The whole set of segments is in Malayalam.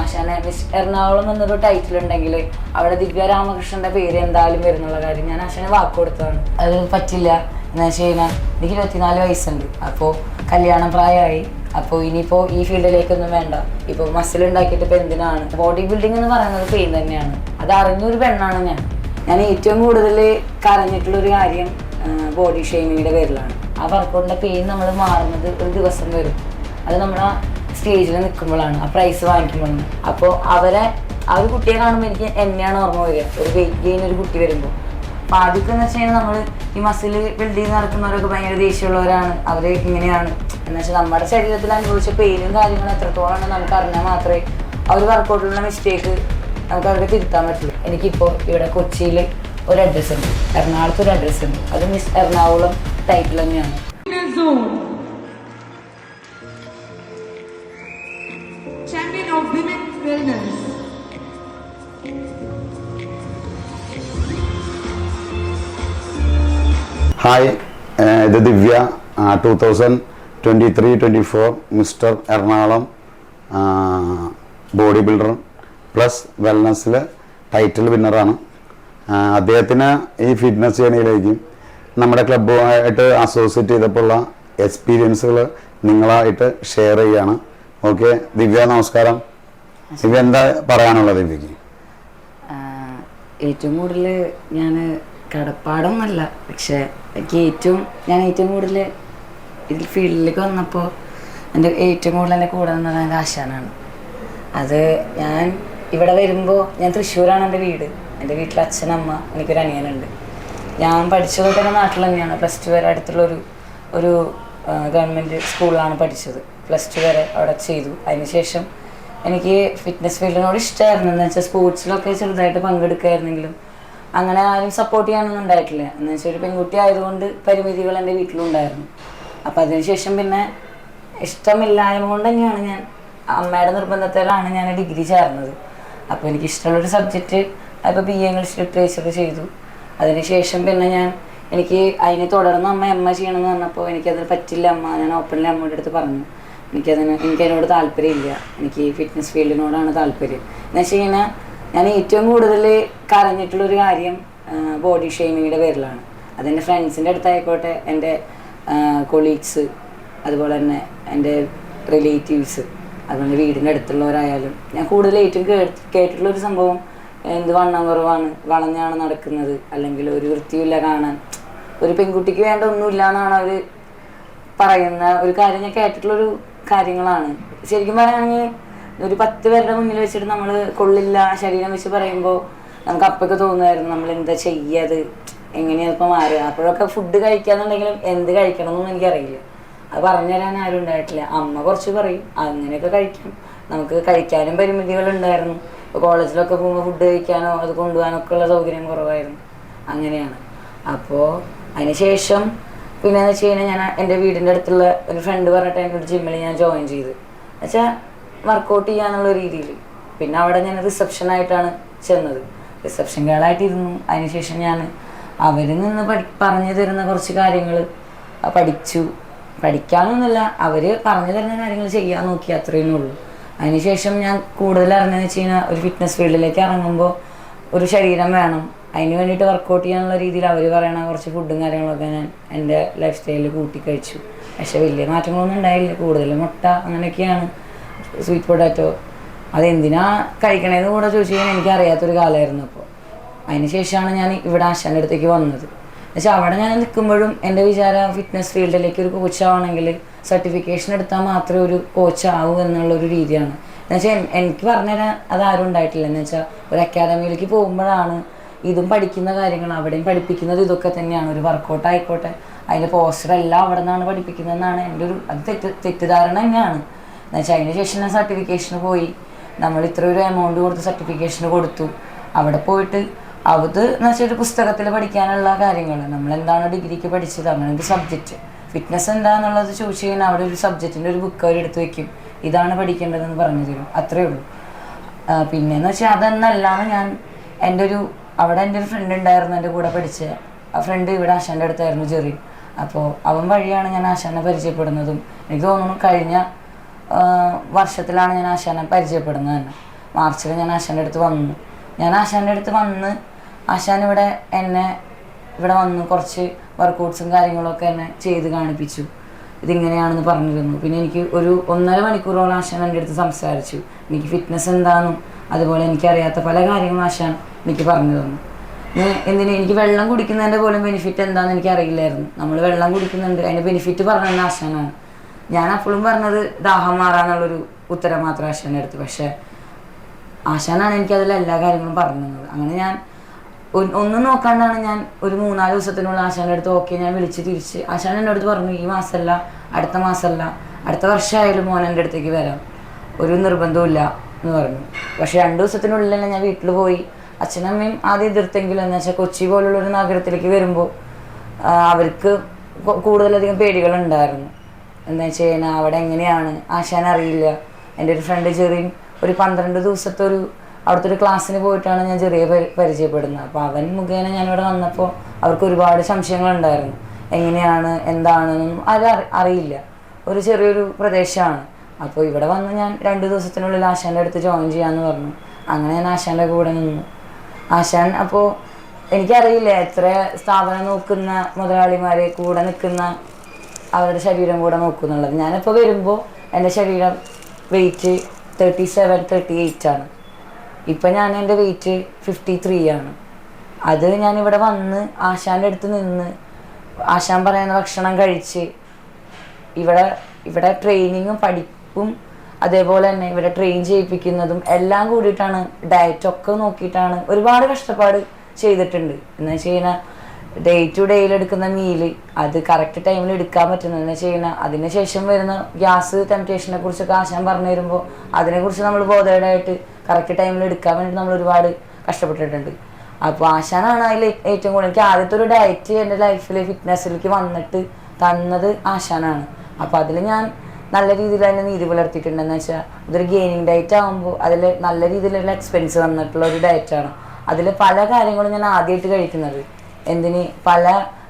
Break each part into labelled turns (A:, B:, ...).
A: ആശാനെ എറണാകുളം എന്നൊരു ടൈറ്റിൽ ഉണ്ടെങ്കിൽ അവിടെ ദിവ്യ രാമകൃഷ്ണന്റെ പേര് എന്തായാലും വരുന്നുള്ള കാര്യം ഞാൻ ആശാനെ വാക്ക് കൊടുത്തതാണ്. അത് പറ്റില്ല. എന്ന് വെച്ച് കഴിഞ്ഞാൽ എനിക്ക് ഇരുപത്തിനാല് വയസ്സുണ്ട്. അപ്പോൾ കല്യാണം പ്രായമായി. അപ്പോൾ ഇനിയിപ്പോൾ ഈ ഫീൽഡിലേക്കൊന്നും വേണ്ട. ഇപ്പോൾ മസിൽ ഉണ്ടാക്കിയിട്ട് ഇപ്പോൾ എന്തിനാണ്? ബോഡി ബിൽഡിംഗ് എന്ന് പറയുന്നത് പെയിൻ തന്നെയാണ്. അത് അറിഞ്ഞൊരു പെണ്ണാണ് ഞാൻ. ഞാൻ ഏറ്റവും കൂടുതൽ കരഞ്ഞിട്ടുള്ളൊരു കാര്യം ബോഡി ഷെയ്മിങ്ങിന്റെ പേരിലാണ്. ആ വർക്കൗട്ടിന്റെ പെയിൻ നമ്മൾ മാറുന്നത് ഒരു ദിവസം വരും. അത് നമ്മൾ ആ സ്റ്റേജിൽ നിൽക്കുമ്പോഴാണ് ആ പ്രൈസ് വാങ്ങിക്കുമ്പോഴാണ്. അപ്പോൾ അവരെ ആ ഒരു കുട്ടിയെ കാണുമ്പോൾ എനിക്ക് എന്നെയാണ് ഓർമ്മ വരിക. ഒരു വെയിറ്റ് ഗെയിൻ ഒരു കുട്ടി വരുമ്പോൾ അപ്പോൾ ആദ്യമൊക്കെ എന്ന് വെച്ച് കഴിഞ്ഞാൽ നമ്മൾ ഈ മസിൽ ബിൽഡ് ചെയ്ത് നടക്കുന്നവരൊക്കെ ഭയങ്കര ദേഷ്യമുള്ളവരാണ്. അവർ ഇങ്ങനെയാണ്. എന്ന് വെച്ചാൽ നമ്മുടെ ശരീരത്തിൽ അനുഭവിച്ച പെയിനും കാര്യങ്ങളും എത്രത്തോളമാണ് നമുക്ക് അറിഞ്ഞാൽ മാത്രമേ ആ ഒരു വർക്കൗട്ടിലുള്ള മിസ്റ്റേക്ക് നമുക്ക് അവർക്ക് തിരുത്താൻ പറ്റുള്ളൂ. എനിക്കിപ്പോൾ ഇവിടെ കൊച്ചിയിൽ ഒരു അഡ്രസ്സ് ഉണ്ട്. എറണാകുളത്ത് ഒരു അഡ്രസ്സ് ഉണ്ട്. അത് മിസ് എറണാകുളം ടൈറ്റിൽ തന്നെയാണ്.
B: Champion of Women's Wellness.
C: Hi ഇത് Divya. Two thousand twenty three twenty four mister Ernakulam bodybuilder plus വെൽനസ്സിൽ title വിന്നറാണ് അദ്ദേഹത്തിന് ഈ ഫിറ്റ്നസ് ജേണിയിലേക്ക് നമ്മുടെ ക്ലബ്ബുമായിട്ട് അസോസിയേറ്റ് ചെയ്തപ്പോഴുള്ള എക്സ്പീരിയൻസുകൾ നിങ്ങളായിട്ട് ഷെയർ ചെയ്യുകയാണ്. ഓക്കെ ദിവ്യ നമസ്കാരം. ദിവ്യ എന്താ പറയാനുള്ളത് ദിവ്യക്ക്?
A: ഏറ്റവും കൂടുതൽ ഞാൻ കടപ്പാടൊന്നല്ല പക്ഷേ എനിക്ക് ഏറ്റവും ഞാൻ ഏറ്റവും കൂടുതൽ ഇതിൽ ഫീൽഡിലേക്ക് വന്നപ്പോൾ എന്റെ ഏറ്റവും കൂടുതൽ എന്റെ കൂടെ നിന്നത് എന്റെ ആശാനാണ്. അത് ഞാൻ ഇവിടെ വരുമ്പോൾ ഞാൻ തൃശ്ശൂരാണ് എന്റെ വീട്. എന്റെ വീട്ടിൽ അച്ഛനമ്മ എനിക്കൊരു അനിയനുണ്ട് ഞാൻ പഠിച്ചതൊക്കെ എന്റെ നാട്ടിൽ തന്നെയാണ്. പ്ലസ് ടു വരെ അടുത്തുള്ളൊരു ഒരു ഗവൺമെന്റ് സ്കൂളിലാണ് പഠിച്ചത്. പ്ലസ് ടു വരെ അവിടെ ചെയ്തു. അതിനുശേഷം എനിക്ക് ഫിറ്റ്നസ് ഫീൽഡിനോട് ഇഷ്ടമായിരുന്നു എന്ന് വെച്ചാൽ സ്പോർട്സിലൊക്കെ ചെറുതായിട്ട് പങ്കെടുക്കുമായിരുന്നെങ്കിലും അങ്ങനെ ആരും സപ്പോർട്ട് ചെയ്യാനൊന്നും ഉണ്ടായിട്ടില്ല. എന്ന് വെച്ചാൽ ഒരു പെൺകുട്ടി ആയതുകൊണ്ട് പരിമിതികൾ എന്റെ വീട്ടിലുണ്ടായിരുന്നു. അപ്പം അതിനുശേഷം പിന്നെ ഇഷ്ടമില്ലായ്മ കൊണ്ട് തന്നെയാണ് ഞാൻ അമ്മയുടെ നിർബന്ധത്തിലാണ് ഞാൻ ഡിഗ്രി ചേർന്നത്. അപ്പോൾ എനിക്ക് ഇഷ്ടമുള്ളൊരു സബ്ജക്റ്റ് അപ്പോൾ ബി എ ഇംഗ്ലീഷ് ലിറ്ററേച്ചർ ചെയ്തു. അതിനുശേഷം പിന്നെ ഞാൻ എനിക്ക് അതിനെ തുടർന്ന് അമ്മ എം എ ചെയ്യണമെന്ന് പറഞ്ഞപ്പോൾ എനിക്കതിന് പറ്റില്ല അമ്മ. ഞാൻ ഓപ്പണിൽ അമ്മയുടെ അടുത്ത് പറഞ്ഞു. എനിക്കതിന് എനിക്കതിനോട് താല്പര്യമില്ല. എനിക്ക് ഫിറ്റ്നസ് ഫീൽഡിനോടാണ് താല്പര്യം. എന്ന് വെച്ച് കഴിഞ്ഞാൽ ഞാൻ ഏറ്റവും കൂടുതൽ കരഞ്ഞിട്ടുള്ളൊരു കാര്യം ബോഡി ഷെയ്മിങ്ങിന്റെ പേരിലാണ്. അതെന്റെ ഫ്രണ്ട്സിന്റെ അടുത്തായിക്കോട്ടെ എന്റെ കൊളീഗ്സ് അതുപോലെ തന്നെ എന്റെ റിലേറ്റീവ്സ് അതുപോലെ വീടിന്റെ അടുത്തുള്ളവരായാലും. ഞാൻ കൂടുതൽ ഏറ്റവും കേട്ടിട്ടുള്ളൊരു സംഭവം എന്ത് വണ്ണം കുറവാണ് വളഞ്ഞാണ് നടക്കുന്നത് അല്ലെങ്കിൽ ഒരു വൃത്തിയില്ല കാണാൻ. ഒരു പെൺകുട്ടിക്ക് വേണ്ട ഒന്നുമില്ല എന്നാണ് അവർ പറയുന്ന ഒരു കാര്യം ഞാൻ കേട്ടിട്ടുള്ളൊരു കാര്യങ്ങളാണ്. ശരിക്കും പറയുകയാണെങ്കിൽ ഒരു പത്ത് പേരുടെ മുന്നിൽ വെച്ചിട്ട് നമ്മൾ കൊള്ളില്ല ശരീരം വെച്ച് പറയുമ്പോൾ നമുക്ക് അപ്പൊക്കെ തോന്നുമായിരുന്നു നമ്മൾ എന്താ ചെയ്യാത് എങ്ങനെയാ ഇപ്പം മാറുക? അപ്പോഴൊക്കെ ഫുഡ് കഴിക്കാന്നുണ്ടെങ്കിലും എന്ത് കഴിക്കണം എന്നൊന്നും എനിക്കറിയില്ല. അത് പറഞ്ഞു തരാൻ ആരും ഉണ്ടായിട്ടില്ല. അമ്മ കുറച്ച് പറയും അങ്ങനെയൊക്കെ കഴിക്കാം. നമുക്ക് കഴിക്കാനും പരിമിതികൾ ഉണ്ടായിരുന്നു ഇപ്പോൾ കോളേജിലൊക്കെ പോകുമ്പോൾ ഫുഡ് കഴിക്കാനോ അത് കൊണ്ടുപോകാനൊക്കെ ഉള്ള സൗകര്യം കുറവായിരുന്നു. അങ്ങനെയാണ്. അപ്പോൾ അതിനുശേഷം പിന്നെ എന്ന് വെച്ച് കഴിഞ്ഞാൽ ഞാൻ എന്റെ വീടിന്റെ അടുത്തുള്ള ഒരു ഫ്രണ്ട് പറഞ്ഞിട്ട് എന്റെ ഒരു ജിമ്മിൽ ഞാൻ ജോയിൻ ചെയ്ത്. എന്നുവെച്ചാൽ വർക്കൗട്ട് ചെയ്യാന്നുള്ള രീതിയിൽ പിന്നെ അവിടെ ഞാൻ റിസപ്ഷനായിട്ടാണ് ചെന്നത്. റിസപ്ഷൻ ഗേളായിട്ടിരുന്നു അതിനുശേഷം ഞാൻ അവരിൽ നിന്ന് പഠി പറഞ്ഞു തരുന്ന കുറച്ച് കാര്യങ്ങൾ പഠിച്ചു. പഠിക്കാനൊന്നുമില്ല അവർ പറഞ്ഞു തരുന്ന കാര്യങ്ങൾ ചെയ്യാൻ നോക്കി അത്രയേ ഉള്ളൂ. അതിനുശേഷം ഞാൻ കൂടുതൽ അറിഞ്ഞതെന്ന് വെച്ച് കഴിഞ്ഞാൽ ഒരു ഫിറ്റ്നസ് ഫീൽഡിലേക്ക് ഇറങ്ങുമ്പോൾ ഒരു ശരീരം വേണം. അതിന് വേണ്ടിയിട്ട് വർക്കൗട്ട് ചെയ്യാനുള്ള രീതിയിൽ അവർ പറയണ കുറച്ച് ഫുഡും കാര്യങ്ങളൊക്കെ ഞാൻ എന്റെ ലൈഫ് സ്റ്റൈലിൽ കൂട്ടി കഴിച്ചു. പക്ഷേ വലിയ മാറ്റങ്ങളൊന്നും ഉണ്ടായില്ല. കൂടുതൽ മുട്ട അങ്ങനെയൊക്കെയാണ് സ്വീറ്റ് പൊട്ടാറ്റോ അതെന്തിനാ കഴിക്കണേന്ന് കൂടെ ചോദിച്ചു കഴിഞ്ഞാൽ എനിക്കറിയാത്തൊരു കാലമായിരുന്നു അപ്പോൾ അതിന് ശേഷമാണ് ഞാൻ ഇവിടെ ആശാന്റെ അടുത്തേക്ക് വന്നത്. എന്നുവെച്ചാൽ അവിടെ ഞാൻ നിൽക്കുമ്പോഴും എന്റെ വിചാരം ഫിറ്റ്നസ് ഫീൽഡിലേക്ക് ഒരു കോച്ചാവണമെങ്കിൽ സർട്ടിഫിക്കേഷൻ എടുത്താൽ മാത്രമേ ഒരു കോച്ചാവൂ എന്നുള്ളൊരു രീതിയാണ്. എന്നുവെച്ചാൽ എനിക്ക് പറഞ്ഞുതരാൻ അതാരും ഉണ്ടായിട്ടില്ല. എന്ന് വെച്ചാൽ ഒരു അക്കാദമിയിലേക്ക് പോകുമ്പോഴാണ് ഇതും പഠിക്കുന്ന കാര്യങ്ങൾ അവിടെയും പഠിപ്പിക്കുന്നത് ഇതൊക്കെ തന്നെയാണ്. ഒരു വർക്കൗട്ട് ആയിക്കോട്ടെ. അതിന്റെ പോസ്റ്റർ എല്ലാം അവിടെ നിന്നാണ് പഠിപ്പിക്കുന്നതെന്നാണ് എന്റെ ഒരു അത് തെറ്റ് തെറ്റിദ്ധാരണ തന്നെയാണ്. എന്നുവെച്ചാൽ അതിന് ശേഷം ഞാൻ സർട്ടിഫിക്കേഷന് പോയി. നമ്മൾ ഇത്ര ഒരു എമൗണ്ട് കൊടുത്ത് സർട്ടിഫിക്കേഷന് കൊടുത്തു. അവിടെ പോയിട്ട് അത് എന്ന് വെച്ചാൽ ഒരു പുസ്തകത്തിൽ പഠിക്കാനുള്ള കാര്യങ്ങൾ നമ്മൾ എന്താണ് ഡിഗ്രിക്ക് പഠിച്ചത്? അങ്ങനെ ഒരു സബ്ജക്റ്റ് ഫിറ്റ്നസ് എന്താണെന്നുള്ളത് ചോദിച്ചു കഴിഞ്ഞാൽ അവിടെ ഒരു സബ്ജക്റ്റിന്റെ ഒരു ബുക്ക് അവർ എടുത്ത് വെക്കും. ഇതാണ് പഠിക്കേണ്ടതെന്ന് പറഞ്ഞു തരും. അത്രേ ഉള്ളൂ. പിന്നെ എന്ന് വെച്ചാൽ അതെന്നല്ലാന്ന് ഞാൻ എന്റെ ഒരു അവിടെ എന്റെ ഒരു ഫ്രണ്ട് ഉണ്ടായിരുന്നു എന്റെ കൂടെ പഠിച്ച. ആ ഫ്രണ്ട് ഇവിടെ ആശാന്റെ അടുത്തായിരുന്നു ജെറി. അപ്പോൾ അവൻ വഴിയാണ് ഞാൻ ആശാനെ പരിചയപ്പെടുന്നതും. എനിക്ക് തോന്നുന്നു കഴിഞ്ഞ വർഷത്തിലാണ് ഞാൻ ആശാനെ പരിചയപ്പെടുന്നത് തന്നെ. മാർച്ചിൽ ഞാൻ ആശാന്റെ അടുത്ത് വന്നു. ഞാൻ ആശാന്റെ അടുത്ത് വന്ന് ആശാൻ ഇവിടെ എന്നെ ഇവിടെ വന്ന് കുറച്ച് വർക്കൗട്ട്സും കാര്യങ്ങളൊക്കെ എന്നെ ചെയ്ത് കാണിപ്പിച്ചു. ഇതിങ്ങനെയാണെന്ന് പറഞ്ഞിരുന്നു. പിന്നെ എനിക്ക് ഒരു ഒന്നര മണിക്കൂറോളം ആശാൻ എന്റെ അടുത്ത് സംസാരിച്ചു. എനിക്ക് ഫിറ്റ്നസ് എന്താണെന്നും അതുപോലെ എനിക്കറിയാത്ത പല കാര്യങ്ങളും ആശാൻ എനിക്ക് പറഞ്ഞു തന്നു. എന്തിന്? എനിക്ക് വെള്ളം കുടിക്കുന്നതിന്റെ പോലും ബെനിഫിറ്റ് എന്താണെന്ന് എനിക്ക് അറിയില്ലായിരുന്നു നമ്മൾ വെള്ളം കുടിക്കുന്നുണ്ട്. അതിന്റെ ബെനിഫിറ്റ് പറഞ്ഞത് ആശാനാണ്. ഞാൻ അപ്പോഴും പറഞ്ഞത് ദാഹം മാറാന്നുള്ളൊരു ഉത്തരം മാത്രം ആശാന്റെ അടുത്ത്. പക്ഷേ ആശാനാണ് എനിക്ക് അതിൽ എല്ലാ കാര്യങ്ങളും പറഞ്ഞു തന്നത്. അങ്ങനെ ഞാൻ ഒന്നും നോക്കാണ്ടാണ് ഞാൻ ഒരു മൂന്നാൽ ദിവസത്തിനുള്ള ആശാന്റെ അടുത്ത് ഓക്കെ ഞാൻ വിളിച്ച് തിരിച്ച് ആശാൻ എന്റെ അടുത്ത് പറഞ്ഞു ഈ മാസമല്ല അടുത്ത മാസമല്ല അടുത്ത വർഷമായാലും മോൻ എന്റെ അടുത്തേക്ക് വരാം. ഒരു നിർബന്ധവും എന്ന് പറഞ്ഞു. പക്ഷെ രണ്ട് ദിവസത്തിനുള്ളിൽ തന്നെ ഞാൻ വീട്ടിൽ പോയി. അച്ഛനമ്മയും ആദ്യം എതിർത്തെങ്കിലും എന്ന് വെച്ചാൽ കൊച്ചി പോലുള്ള ഒരു നഗരത്തിലേക്ക് വരുമ്പോൾ അവർക്ക് കൂടുതലധികം പേടികളുണ്ടായിരുന്നു. എന്താ വെച്ച് കഴിഞ്ഞാൽ അവിടെ എങ്ങനെയാണ് ആശാൻ അറിയില്ല. എന്റെ ഒരു ഫ്രണ്ട് ചെറിയ ഒരു പന്ത്രണ്ട് ദിവസത്തെ ഒരു അവിടുത്തെ ഒരു ക്ലാസ്സിന് പോയിട്ടാണ് ഞാൻ ചെറിയ പരി- പരിചയപ്പെടുന്നത്. അപ്പോൾ അവൻ മുഖേന ഞാനിവിടെ വന്നപ്പോൾ അവർക്ക് ഒരുപാട് സംശയങ്ങളുണ്ടായിരുന്നു. എങ്ങനെയാണ് എന്താണെന്നും അത് അറി- അറിയില്ല. ഒരു ചെറിയൊരു പ്രദേശമാണ്. അപ്പോൾ ഇവിടെ വന്ന് ഞാൻ രണ്ട് ദിവസത്തിനുള്ളിൽ ആശാന്റെ അടുത്ത് ജോയിൻ ചെയ്യാമെന്ന് പറഞ്ഞു. അങ്ങനെ ഞാൻ ആശാന്റെ കൂടെ നിന്നു. ആശാൻ അപ്പോൾ എനിക്കറിയില്ല എത്ര സ്ഥാപനം നോക്കുന്ന മുതലാളിമാരെ കൂടെ നിൽക്കുന്ന അവരുടെ ശരീരം കൂടെ നോക്കുന്നുള്ളത്. ഞാനിപ്പോൾ വരുമ്പോൾ എന്റെ ശരീരം weight thirty seven thirty eight ആണ്. ഇപ്പം ഞാൻ എന്റെ വെയിറ്റ് ഫിഫ്റ്റി ത്രീ ആണ്. അത് ഞാനിവിടെ വന്ന് ആശാന്റെ അടുത്ത് നിന്ന് ആശാൻ പറയുന്ന ഭക്ഷണം കഴിച്ച് ഇവിടെ ഇവിടെ ട്രെയിനിങ്ങും പഠിപ്പും അതേപോലെ തന്നെ ഇവരെ ട്രെയിൻ ചെയ്യിപ്പിക്കുന്നതും എല്ലാം കൂടിയിട്ടാണ് ഡയറ്റൊക്കെ നോക്കിയിട്ടാണ് ഒരുപാട് കഷ്ടപ്പാട് ചെയ്തിട്ടുണ്ട്. എന്ന് വെച്ച് കഴിഞ്ഞാൽ ഡേ ടു ഡേയിൽ എടുക്കുന്ന മീൽ അത് കറക്റ്റ് ടൈമിൽ എടുക്കാൻ പറ്റുന്നത്. എന്ന് വെച്ച് കഴിഞ്ഞാൽ അതിന് ശേഷം വരുന്ന ഗ്യാസ് ടെംപ്റ്റേഷനെ കുറിച്ചൊക്കെ ആശാൻ പറഞ്ഞു തരുമ്പോൾ അതിനെക്കുറിച്ച് നമ്മൾ ബോധേഡായിട്ട് കറക്റ്റ് ടൈമിൽ എടുക്കാൻ വേണ്ടി നമ്മൾ ഒരുപാട് കഷ്ടപ്പെട്ടിട്ടുണ്ട്. അപ്പോൾ ആശാനാണ് അതിൽ ഏറ്റവും കൂടുതൽ എനിക്ക് ആദ്യത്തെ ഒരു ഡയറ്റ് എന്റെ ലൈഫിൽ ഫിറ്റ്നസ്സിലേക്ക് വന്നിട്ട് തന്നത് ആശാനാണ്. അപ്പോൾ അതിൽ ഞാൻ നല്ല രീതിയിൽ തന്നെ നീതി പുലർത്തിയിട്ടുണ്ടെന്ന് വെച്ചാൽ ഇതൊരു ഗെയിനിങ് ഡയറ്റ് ആകുമ്പോൾ അതിൽ നല്ല രീതിയിലുള്ള എക്സ്പെൻസ് വന്നിട്ടുള്ള ഒരു ഡയറ്റാണ് അതിൽ പല കാര്യങ്ങളും ഞാൻ ആദ്യമായിട്ട് കഴിക്കുന്നത്. എന്തിന്? പല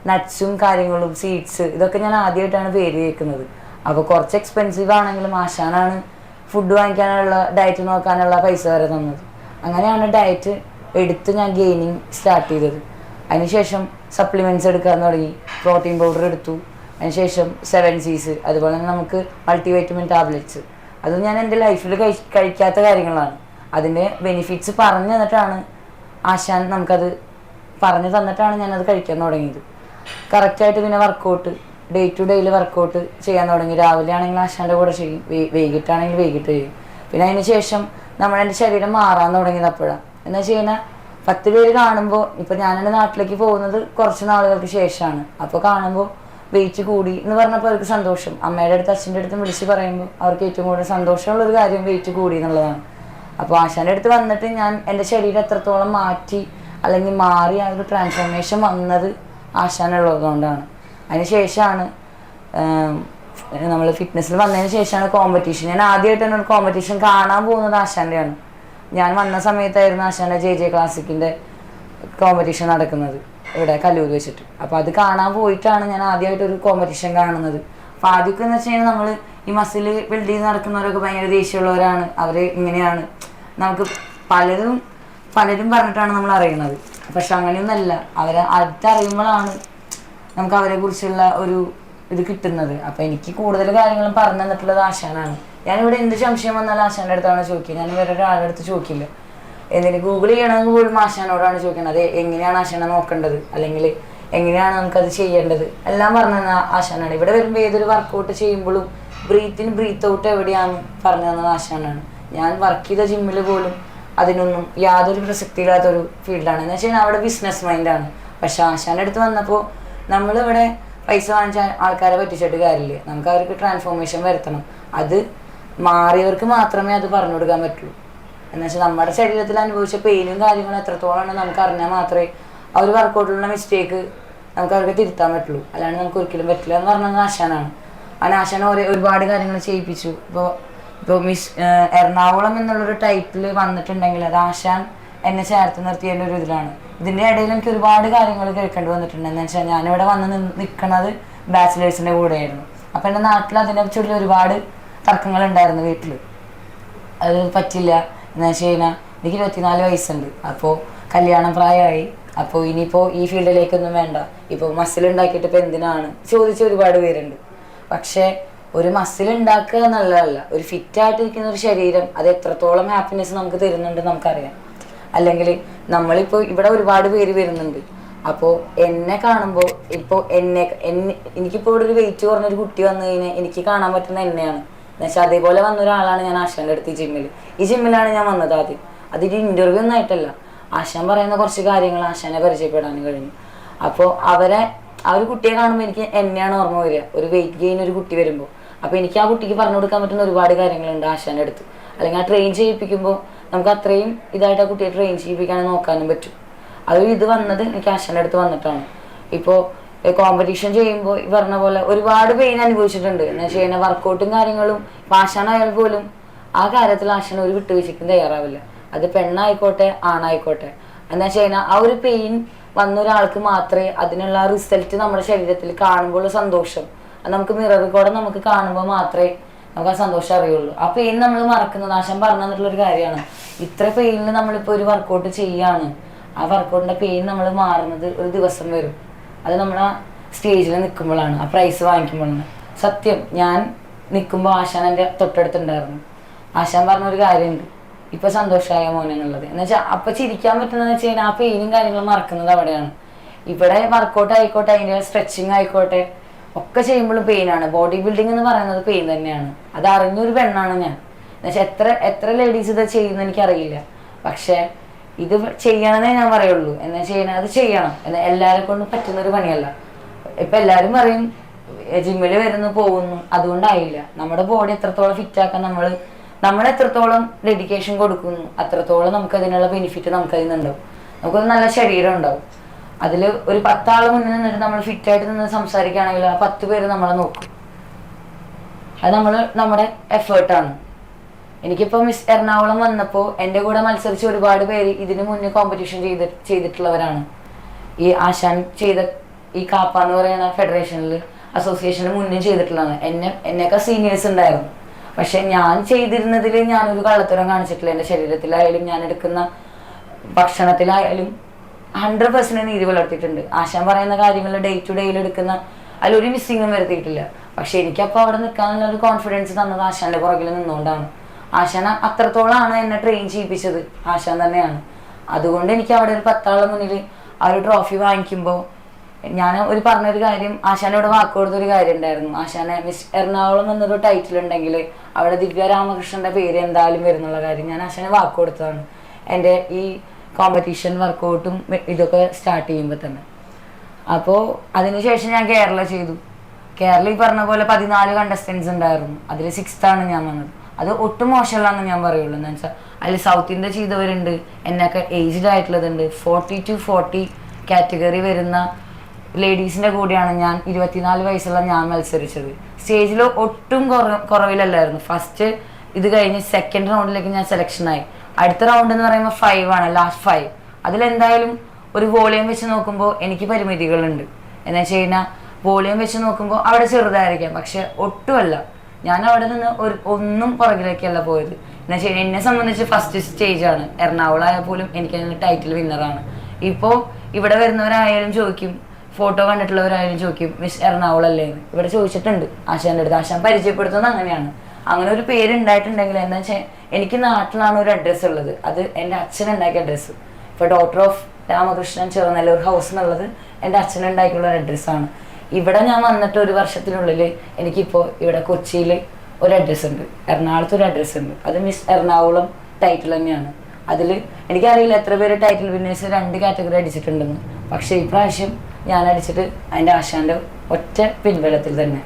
A: നട്ട്സും കാര്യങ്ങളും സീഡ്സ് ഇതൊക്കെ ഞാൻ ആദ്യമായിട്ടാണ് പേര് കേൾക്കുന്നത്. അപ്പോൾ കുറച്ച് എക്സ്പെൻസീവ് ആണെങ്കിലും ആശാനാണ് ഫുഡ് വാങ്ങിക്കാനുള്ള ഡയറ്റ് നോക്കാനുള്ള പൈസ വരെ തന്നത്. അങ്ങനെയാണ് ഡയറ്റ് എടുത്ത് ഞാൻ ഗെയിനിങ് സ്റ്റാർട്ട് ചെയ്തത്. അതിനുശേഷം സപ്ലിമെന്റ്സ് എടുക്കാൻ തുടങ്ങി. പ്രോട്ടീൻ പൗഡർ എടുത്തു. അതിനുശേഷം സെവൻ സീസ് അതുപോലെ തന്നെ നമുക്ക് മൾട്ടിവൈറ്റമിൻ ടാബ്ലറ്റ്സ് അത് ഞാൻ എന്റെ ലൈഫിൽ കഴിക്കാത്ത കാര്യങ്ങളാണ്. അതിന്റെ ബെനിഫിറ്റ്സ് പറഞ്ഞു തന്നിട്ടാണ് ആശാൻ നമുക്കത് പറഞ്ഞു തന്നിട്ടാണ് ഞാനത് കഴിക്കാൻ തുടങ്ങിയത്. കറക്റ്റായിട്ട് പിന്നെ വർക്കൗട്ട് ഡേ ടു ഡേയിൽ വർക്കൗട്ട് ചെയ്യാൻ തുടങ്ങി. രാവിലെ ആണെങ്കിൽ ആശാന്റെ കൂടെ ചെയ്യും. വൈകിട്ടാണെങ്കിൽ വൈകിട്ട് ചെയ്യും. പിന്നെ അതിന് ശേഷം നമ്മൾ എന്റെ ശരീരം മാറാൻ തുടങ്ങിയത് അപ്പോഴാണ് എന്ന് വെച്ച് കഴിഞ്ഞാൽ പത്ത് പേര് കാണുമ്പോൾ ഇപ്പം ഞാനെന്റെ നാട്ടിലേക്ക് പോകുന്നത് കുറച്ച് നാളുകൾക്ക് ശേഷമാണ്. അപ്പോൾ കാണുമ്പോൾ വെയിറ്റ് കൂടി എന്ന് പറഞ്ഞപ്പോൾ അവർക്ക് സന്തോഷം. അമ്മയുടെ അടുത്ത് അച്ഛന്റെ അടുത്തും വിളിച്ച് പറയുമ്പോൾ അവർക്ക് ഏറ്റവും കൂടുതൽ സന്തോഷമുള്ളൊരു കാര്യം വെയിറ്റ് കൂടി എന്നുള്ളതാണ്. അപ്പോൾ ആശാന്റെ അടുത്ത് വന്നിട്ട് ഞാൻ എന്റെ ശരീരം എത്രത്തോളം മാറ്റി അല്ലെങ്കിൽ മാറി ആ ഒരു ട്രാൻസ്ഫോർമേഷൻ വന്നത് ആശാനുള്ളതുകൊണ്ടാണ്. അതിന് ശേഷമാണ് നമ്മൾ ഫിറ്റ്നസ്സിൽ വന്നതിന് ശേഷമാണ് കോമ്പറ്റീഷൻ ഞാൻ ആദ്യമായിട്ട് തന്നെ ഒരു കോമ്പറ്റീഷൻ കാണാൻ പോകുന്നത് ആശാന്റെയാണ് ഞാൻ വന്ന സമയത്തായിരുന്നു ആശാന്റെ ജെ ജെ ക്ലാസിക്കിന്റെ കോമ്പറ്റീഷൻ നടക്കുന്നത്. ഇവിടെ കല്ലൂർ വെച്ചിട്ട്. അപ്പോൾ അത് കാണാൻ പോയിട്ടാണ് ഞാൻ ആദ്യമായിട്ട് ഒരു കോമ്പറ്റീഷൻ കാണുന്നത്. അപ്പോൾ ആദ്യമൊക്കെ എന്ന് വെച്ച് കഴിഞ്ഞാൽ നമ്മൾ ഈ മസിൽ ബിൽഡ് ചെയ്ത് നടക്കുന്നവരൊക്കെ ഭയങ്കര ദേഷ്യമുള്ളവരാണ്. അവർ ഇങ്ങനെയാണ്. നമുക്ക് പലരും പലരും പറഞ്ഞിട്ടാണ് നമ്മൾ അറിയുന്നത്. പക്ഷെ അങ്ങനെയൊന്നല്ല. അവരെ അടുത്തറിയുമ്പോഴാണ് നമുക്ക് അവരെ കുറിച്ചുള്ള ഒരു ഇത് കിട്ടുന്നത്. അപ്പൊ എനിക്ക് കൂടുതൽ കാര്യങ്ങളും പറഞ്ഞു തന്നിട്ടുള്ളത് ആശാനാണ്. ഞാനിവിടെ എന്ത് സംശയം വന്നാലും ആശാന്റെ അടുത്താണ് ചോദിക്കുക. ഞാൻ വേറെ ഒരാളുടെ അടുത്ത് ചോദിക്കില്ല. എന്തിന് ഗൂഗിൾ ചെയ്യണമെങ്കിൽ പോലും ആശാനോടാണ് ചോദിക്കുന്നത് അതെ എങ്ങനെയാണ് ആശാനെ നോക്കേണ്ടത്? അല്ലെങ്കിൽ എങ്ങനെയാണ് നമുക്കത് ചെയ്യേണ്ടത്? എല്ലാം പറഞ്ഞു തന്ന ആശാനാണ്. ഇവിടെ വരുമ്പോൾ ഏതൊരു വർക്കൗട്ട് ചെയ്യുമ്പോഴും ബ്രീത്തിൻ ബ്രീത്ത് ഔട്ട് എവിടെയാണ് പറഞ്ഞു തന്നത് ആശാനാണ്. ഞാൻ വർക്ക് ചെയ്ത ജിമ്മിൽ പോലും അതിനൊന്നും യാതൊരു പ്രസക്തി പ്രസക്തിയില്ലാത്തൊരു ഫീൽഡാണ് എന്ന് വെച്ചാൽ അവിടെ ബിസിനസ് മൈൻഡാണ് പക്ഷെ ആശാന്റെ അടുത്ത് വന്നപ്പോൾ നമ്മളിവിടെ പൈസ വാങ്ങിച്ച ആൾക്കാരെ പറ്റിച്ചിട്ട് കാര്യമില്ല. നമുക്ക് അവർക്ക് ട്രാൻസ്ഫോർമേഷൻ വരുത്തണം. അത് മാറിയവർക്ക് മാത്രമേ അത് പറഞ്ഞു കൊടുക്കാൻ പറ്റുള്ളൂ. എന്ന് വെച്ചാൽ നമ്മുടെ ശരീരത്തിൽ അനുഭവിച്ച പെയിനും കാര്യങ്ങളും എത്രത്തോളമാണ് നമുക്ക് അറിഞ്ഞാൽ മാത്രമേ ഒരു വർക്കൗട്ടിലുള്ള മിസ്റ്റേക്ക് നമുക്ക് അവർക്ക് തിരുത്താൻ പറ്റുള്ളൂ. അല്ലാണ്ട് നമുക്ക് ഒരിക്കലും പറ്റില്ല എന്ന് പറഞ്ഞത് ആശാനാണ് ആ ആശാൻ ഓരോ ഒരുപാട് കാര്യങ്ങൾ ചെയ്യിപ്പിച്ചു. ഇപ്പോൾ ഇപ്പോൾ മിസ് എറണാകുളം എന്നുള്ളൊരു ടൈറ്റിൽ വന്നിട്ടുണ്ടെങ്കിൽ അത് ആശാൻ എന്നെ ചേർത്ത് നിർത്തിയതിന്റെ ഒരു ഇതിലാണ്. ഇതിന്റെ ഇടയിൽ എനിക്ക് ഒരുപാട് കാര്യങ്ങൾ കേൾക്കേണ്ടി വന്നിട്ടുണ്ട്. എന്ന് വെച്ചാൽ ഞാനിവിടെ വന്ന് നിൽക്കുന്നത് ബാച്ചിലേഴ്സിന്റെ കൂടെയായിരുന്നു. അപ്പോൾ എന്റെ നാട്ടിൽ അതിനെ ചൊല്ലി ഒരുപാട് തർക്കങ്ങൾ ഉണ്ടായിരുന്നു വീട്ടിൽ അത് പറ്റില്ല. എന്ന് വെച്ച് കഴിഞ്ഞാൽ എനിക്ക് ഇരുപത്തിനാല് വയസ്സുണ്ട്. അപ്പോൾ കല്യാണം പ്രായമായി. അപ്പോൾ ഇനിയിപ്പോൾ ഈ ഫീൽഡിലേക്കൊന്നും വേണ്ട. ഇപ്പോൾ മസിൽ ഉണ്ടാക്കിയിട്ട് ഇപ്പോൾ എന്തിനാണ്? ചോദിച്ച ഒരുപാട് പേരുണ്ട്. പക്ഷേ ഒരു മസിൽ ഉണ്ടാക്കുക എന്നുള്ളതല്ല ഒരു ഫിറ്റ് ആയിട്ടിരിക്കുന്ന ഒരു ശരീരം അത് എത്രത്തോളം ഹാപ്പിനെസ് നമുക്ക് തരുന്നുണ്ട് നമുക്കറിയാം. അല്ലെങ്കിൽ നമ്മളിപ്പോൾ ഇവിടെ ഒരുപാട് പേര് വരുന്നുണ്ട്. അപ്പോൾ എന്നെ കാണുമ്പോൾ ഇപ്പോൾ എന്നെ എന്നെ എനിക്കിപ്പോൾ ഇവിടെ ഒരു വെയിറ്റ് കുറഞ്ഞൊരു കുട്ടി വന്നു കഴിഞ്ഞാൽ എനിക്ക് കാണാൻ പറ്റുന്ന എന്നെയാണ്. എന്നുവെച്ചാൽ അതേപോലെ വന്ന ഒരാളാണ് ഞാൻ ആശാന്റെ അടുത്ത് ഈ ജിമ്മിൽ ഈ ജിമ്മിലാണ് ഞാൻ വന്നത് ആദ്യം. അതൊരു ഇന്റർവ്യൂ ഒന്നും ആയിട്ടല്ല. ആശാൻ പറയുന്ന കുറച്ച് കാര്യങ്ങൾ ആശാനെ പരിചയപ്പെടാൻ കഴിഞ്ഞു. അപ്പോൾ അവരെ ആ ഒരു കുട്ടിയെ കാണുമ്പോൾ എനിക്ക് എന്നെയാണ് ഓർമ്മ വരിക. ഒരു വെയിറ്റ് ഗെയിൻ ഒരു കുട്ടി വരുമ്പോൾ അപ്പോൾ എനിക്ക് ആ കുട്ടിക്ക് പറഞ്ഞു കൊടുക്കാൻ പറ്റുന്ന ഒരുപാട് കാര്യങ്ങളുണ്ട് ആശാന്റെ അടുത്ത്. അല്ലെങ്കിൽ ആ ട്രെയിൻ ചെയ്യിപ്പിക്കുമ്പോൾ നമുക്ക് അത്രയും ഇതായിട്ട് ആ കുട്ടിയെ ട്രെയിൻ ചെയ്യിപ്പിക്കാനും നോക്കാനും പറ്റും. അത് ഇത് വന്നത് എനിക്ക് ആശാന്റെ അടുത്ത് വന്നിട്ടാണ്. ഇപ്പോൾ കോമ്പറ്റീഷൻ ചെയ്യുമ്പോൾ ഈ പറഞ്ഞ പോലെ ഒരുപാട് പെയിൻ അനുഭവിച്ചിട്ടുണ്ട്. എന്ന് വെച്ച് കഴിഞ്ഞാൽ വർക്കൗട്ടും കാര്യങ്ങളും പാഷാണായാൽ പോലും ആ കാര്യത്തിൽ ആശാൻ ഒരു വിട്ടുവീഴ്ചയ്ക്കും തയ്യാറാവില്ല. അത് പെണ്ണായിക്കോട്ടെ ആണായിക്കോട്ടെ. എന്ന് വെച്ച് കഴിഞ്ഞാൽ ആ ഒരു പെയിൻ വന്ന ഒരാൾക്ക് മാത്രമേ അതിനുള്ള റിസൾട്ട് നമ്മുടെ ശരീരത്തിൽ കാണുമ്പോൾ സന്തോഷം. അത് നമുക്ക് മിററിൽ കൂടെ നമുക്ക് കാണുമ്പോൾ മാത്രമേ നമുക്ക് ആ സന്തോഷം അറിയുള്ളൂ. ആ പെയിൻ നമ്മൾ മറക്കുന്നത് ആശാൻ പറഞ്ഞു തന്നിട്ടുള്ള ഒരു കാര്യമാണ്. ഇത്ര പെയിനിൽ നമ്മളിപ്പോൾ ഒരു വർക്കൗട്ട് ചെയ്യാണ്. ആ വർക്കൗട്ടിന്റെ പെയിൻ നമ്മൾ മാറുന്നത് ഒരു ദിവസം വരും. അത് നമ്മൾ ആ സ്റ്റേജിൽ നിൽക്കുമ്പോഴാണ് ആ പ്രൈസ് വാങ്ങിക്കുമ്പോഴാണ് സത്യം ഞാൻ നിൽക്കുമ്പോൾ ആശാൻ എന്റെ തൊട്ടടുത്തുണ്ടായിരുന്നു. ആശാൻ പറഞ്ഞൊരു കാര്യമുണ്ട്. ഇപ്പൊ സന്തോഷമായ മോനെ എന്നുള്ളത് എന്ന് വെച്ചാൽ അപ്പൊ ചിരിക്കാൻ പറ്റുന്നതെന്ന് വെച്ച് കഴിഞ്ഞാൽ ആ പെയിനും കാര്യങ്ങളും മറക്കുന്നത് അവിടെയാണ്. ഇവിടെ വർക്കൗട്ട് ആയിക്കോട്ടെ അതിന്റെ സ്ട്രെച്ചിങ് ആയിക്കോട്ടെ ഒക്കെ ചെയ്യുമ്പോഴും പെയിനാണ് ബോഡി ബിൽഡിംഗ് എന്ന് പറയുന്നത് പെയിൻ തന്നെയാണ്. അത് അറിഞ്ഞൊരു പെണ്ണാണ് ഞാൻ. എന്നുവെച്ചാൽ എത്ര എത്ര ലേഡീസ് ഇത് ചെയ്യുന്ന എനിക്കറിയില്ല. പക്ഷേ ഇത് ചെയ്യണമെന്നേ ഞാൻ പറയുള്ളൂ. എന്നാ ചെയ്യണം? അത് ചെയ്യണം. എന്നാ എല്ലാവരെ കൊണ്ടും പറ്റുന്ന ഒരു പണിയല്ല. ഇപ്പൊ എല്ലാവരും പറയും ജിമ്മിൽ വരുന്നു പോകുന്നു. അതുകൊണ്ടായില്ല. നമ്മുടെ ബോഡി എത്രത്തോളം ഫിറ്റ് ആക്കാൻ നമ്മൾ നമ്മൾ എത്രത്തോളം ഡെഡിക്കേഷൻ കൊടുക്കുന്നു അത്രത്തോളം നമുക്ക് അതിനുള്ള ബെനിഫിറ്റ് നമുക്ക് അതിൽ നിന്നുണ്ടാവും. നമുക്കൊരു നല്ല ശരീരം ഉണ്ടാവും. അതിൽ ഒരു പത്താൾ മുന്നിൽ നിന്നിട്ട് നമ്മൾ ഫിറ്റ് ആയിട്ട് നിന്ന് സംസാരിക്കുകയാണെങ്കിൽ ആ പത്ത് പേര് നമ്മളെ നോക്കും. അത് നമ്മൾ നമ്മുടെ എഫേർട്ടാണ് എനിക്കിപ്പോൾ മിസ് എറണാകുളം വന്നപ്പോൾ എന്റെ കൂടെ മത്സരിച്ച് ഒരുപാട് പേര് ഇതിനു മുന്നേ കോമ്പറ്റീഷൻ ചെയ്ത് ചെയ്തിട്ടുള്ളവരാണ്. ഈ ആശാൻ ചെയ്ത ഈ കാപ്പ എന്ന് പറയുന്ന ഫെഡറേഷനിൽ അസോസിയേഷനിൽ മുന്നേ ചെയ്തിട്ടുള്ളതാണ്. എന്നെ എന്നെയൊക്കെ സീനിയേഴ്സ് ഉണ്ടായിരുന്നു. പക്ഷെ ഞാൻ ചെയ്തിരുന്നതിൽ ഞാനൊരു കള്ളത്തരം കാണിച്ചിട്ടില്ല. എന്റെ ശരീരത്തിലായാലും ഞാൻ എടുക്കുന്ന ഭക്ഷണത്തിലായാലും ഹൺഡ്രഡ് പെർസെന്റ് നീതി പുലർത്തിയിട്ടുണ്ട്. ആശാൻ പറയുന്ന കാര്യങ്ങൾ ഡേ ടു ഡേയിൽ എടുക്കുന്ന അതിലൊരു മിസ്സിങ്ങും വരുത്തിയിട്ടില്ല. പക്ഷെ എനിക്കപ്പോൾ അവിടെ നിൽക്കാനുള്ള ഒരു കോൺഫിഡൻസ് തന്നത് ആശാന്റെ പുറകിൽ നിന്നുകൊണ്ടാണ്. ആശാൻ അത്രത്തോളമാണ് എന്നെ ട്രെയിൻ ചെയ്യിപ്പിച്ചത്. ആശാൻ തന്നെയാണ്. അതുകൊണ്ട് എനിക്ക് അവിടെ ഒരു പത്താളെ മുന്നിൽ ആ ഒരു ട്രോഫി വാങ്ങിക്കുമ്പോൾ ഞാൻ ഒരു പറഞ്ഞൊരു കാര്യം ആശാനോട് വാക്ക് കൊടുത്തൊരു കാര്യം ഉണ്ടായിരുന്നു. ആശാനെ മിസ് എറണാകുളം എന്നൊരു ടൈറ്റിൽ ഉണ്ടെങ്കിൽ അവിടെ ദിവ്യ രാമകൃഷ്ണന്റെ പേര് എന്തായാലും വരുന്നുള്ള കാര്യം ഞാൻ ആശാനെ വാക്ക് കൊടുത്തതാണ്. എന്റെ ഈ കോമ്പറ്റീഷൻ വർക്കൗട്ടും ഇതൊക്കെ സ്റ്റാർട്ട് ചെയ്യുമ്പോൾ തന്നെ. അപ്പോൾ അതിനുശേഷം ഞാൻ കേരള ചെയ്തു. കേരള ഈ പറഞ്ഞ പോലെ പതിനാല് കണ്ടസ്റ്റൻസ് ഉണ്ടായിരുന്നു. അതിൽ സിക്സ്ത്താണ് ഞാൻ വന്നത്. അത് ഒട്ടും മോശമല്ലാന്ന് ഞാൻ പറയുള്ളൂ. എന്ന് വെച്ചാൽ അതിൽ സൗത്ത് ഇന്ത്യ ചെയ്തവരുണ്ട്. എന്നൊക്കെ ഏജ്ഡ് ആയിട്ടുള്ളതുണ്ട്. ഫോർട്ടി ടു ഫോർട്ടി കാറ്റഗറി വരുന്ന ലേഡീസിന്റെ കൂടെയാണ് ഞാൻ ഇരുപത്തിനാല് വയസ്സുള്ള ഞാൻ മത്സരിച്ചത്. സ്റ്റേജിൽ ഒട്ടും കുറ- കുറവിലല്ലായിരുന്നു. ഫസ്റ്റ് ഇത് കഴിഞ്ഞ് സെക്കൻഡ് റൗണ്ടിലേക്ക് ഞാൻ സെലക്ഷൻ ആയി. അടുത്ത റൗണ്ട് എന്ന് പറയുമ്പോൾ ഫൈവ് ആണ് ലാസ്റ്റ് ഫൈവ് അതിലെന്തായാലും ഒരു വോളിയം വെച്ച് നോക്കുമ്പോൾ എനിക്ക് പരിമിതികളുണ്ട്. എന്ന് വെച്ച് കഴിഞ്ഞാൽ വോളിയം വെച്ച് നോക്കുമ്പോൾ അവിടെ ചെറുതായിരിക്കാം. പക്ഷെ ഒട്ടുമല്ല. ഞാൻ അവിടെ നിന്ന് ഒരു ഒന്നും പുറകിലേക്കല്ല പോയത്. എന്നാ ശരി എന്നെ സംബന്ധിച്ച് ഫസ്റ്റ് സ്റ്റേജ് ആണ്. എറണാകുളം ആയാൽ പോലും എനിക്ക് അതിന് ടൈറ്റിൽ വിന്നറാണ് ഇപ്പോ ഇവിടെ വരുന്നവരായാലും ചോദിക്കും ഫോട്ടോ കണ്ടിട്ടുള്ളവരായാലും ചോദിക്കും മിസ് എറണാകുളം അല്ലേ ഇവിടെ ചോദിച്ചിട്ടുണ്ട്. ആശാന്റെ അടുത്ത് ആശാൻ പരിചയപ്പെടുത്തുന്നത് അങ്ങനെയാണ്. അങ്ങനെ ഒരു പേര് ഉണ്ടായിട്ടുണ്ടെങ്കിൽ എന്താ വെച്ചാൽ എനിക്ക് നാട്ടിലാണ് ഒരു അഡ്രസ്സ് ഉള്ളത്. അത് എന്റെ അച്ഛൻ ഉണ്ടാക്കിയ അഡ്രസ്സ് ഇപ്പോൾ doctor of Ramakrishnan Chernalloor house എന്നുള്ളത് എന്റെ അച്ഛൻ ഉണ്ടാക്കിയുള്ള ഒരു അഡ്രസ്സാണ് ഇവിടെ ഞാൻ വന്നിട്ട് ഒരു വർഷത്തിനുള്ളിൽ എനിക്കിപ്പോൾ ഇവിടെ കൊച്ചിയിൽ ഒരു അഡ്രസ്സ് ഉണ്ട്. എറണാകുളത്ത് ഒരു അഡ്രസ്സ് ഉണ്ട്. അത് മിസ് എറണാകുളം ടൈറ്റിൽ തന്നെയാണ്. അതിൽ എനിക്കറിയില്ല എത്ര പേര് ടൈറ്റിൽ വിന്നേഴ്സ് രണ്ട് കാറ്റഗറി അടിച്ചിട്ടുണ്ടെന്ന്. പക്ഷേ ഇപ്രാവശ്യം ഞാൻ അടിച്ചിട്ട് അതിന്റെ ആശാന്റെ ഒറ്റ പിൻബലത്തിൽ തന്നെ.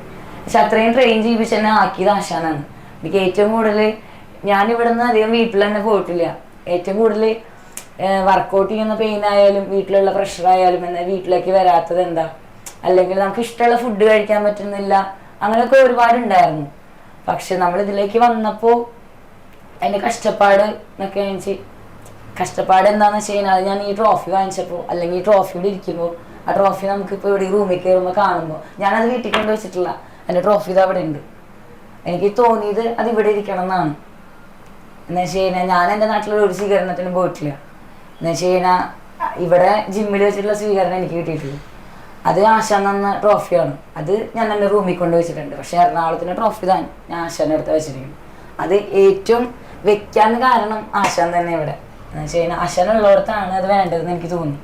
A: പക്ഷെ അത്രയും ട്രെയിൻ ചെയ്യിപ്പിച്ച് എന്നെ ആക്കിയത് ആശാനാണ്. എനിക്ക് ഏറ്റവും കൂടുതൽ ഞാൻ ഇവിടെ നിന്ന് അധികം വീട്ടിൽ തന്നെ പോയിട്ടില്ല. ഏറ്റവും കൂടുതൽ വർക്കൗട്ട് ചെയ്യുന്ന പെയിൻ ആയാലും വീട്ടിലുള്ള പ്രഷർ ആയാലും എന്നാൽ വീട്ടിലേക്ക് വരാത്തത് എന്താ? അല്ലെങ്കിൽ നമുക്ക് ഇഷ്ടമുള്ള ഫുഡ് കഴിക്കാൻ പറ്റുന്നില്ല. അങ്ങനെയൊക്കെ ഒരുപാട് ഉണ്ടായിരുന്നു പക്ഷെ നമ്മൾ ഇതിലേക്ക് വന്നപ്പോൾ അതിന്റെ കഷ്ടപ്പാട് എന്നൊക്കെ എനിക്ക് കഷ്ടപ്പാട് എന്താന്ന് വെച്ച് കഴിഞ്ഞാൽ ഞാൻ ഈ ട്രോഫി വാങ്ങിച്ചപ്പോൾ അല്ലെങ്കിൽ ഈ ട്രോഫിയോട് ഇരിക്കുമ്പോൾ ആ ട്രോഫി നമുക്ക് ഇപ്പോൾ ഇവിടെ റൂമിൽ കയറുമ്പോൾ കാണുമ്പോൾ ഞാനത് വീട്ടിൽ കൊണ്ട് വെച്ചിട്ടില്ല. എന്റെ ട്രോഫി ഇത് അവിടെ ഉണ്ട്. എനിക്ക് തോന്നിയത് അത് ഇവിടെ ഇരിക്കണം എന്നാണ്. എന്ന് വെച്ച് കഴിഞ്ഞാൽ ഞാൻ എന്റെ നാട്ടിലൊരു സ്വീകരണത്തിന് പോയിട്ടില്ല. എന്ന് വെച്ച് കഴിഞ്ഞാൽ ഇവിടെ ജിമ്മിൽ വെച്ചിട്ടുള്ള സ്വീകരണം എനിക്ക് കിട്ടിയിട്ടില്ല. അത് ആശാൻ തന്ന ട്രോഫിയാണ്. അത് ഞാൻ എന്റെ റൂമിൽ കൊണ്ട് വെച്ചിട്ടുണ്ട്. പക്ഷെ എറണാകുളത്തിന്റെ ട്രോഫി താൻ ഞാൻ ആശാന്റെ അടുത്ത് വെച്ചിരിക്കുന്നു. അത് ഏറ്റവും വെക്കാൻ കാരണം ആശാൻ തന്നെ ഇവിടെ. എന്ന് വെച്ച് കഴിഞ്ഞാൽ ആശാൻ ഉള്ളിടത്താണ് അത് വേണ്ടതെന്ന് എനിക്ക് തോന്നി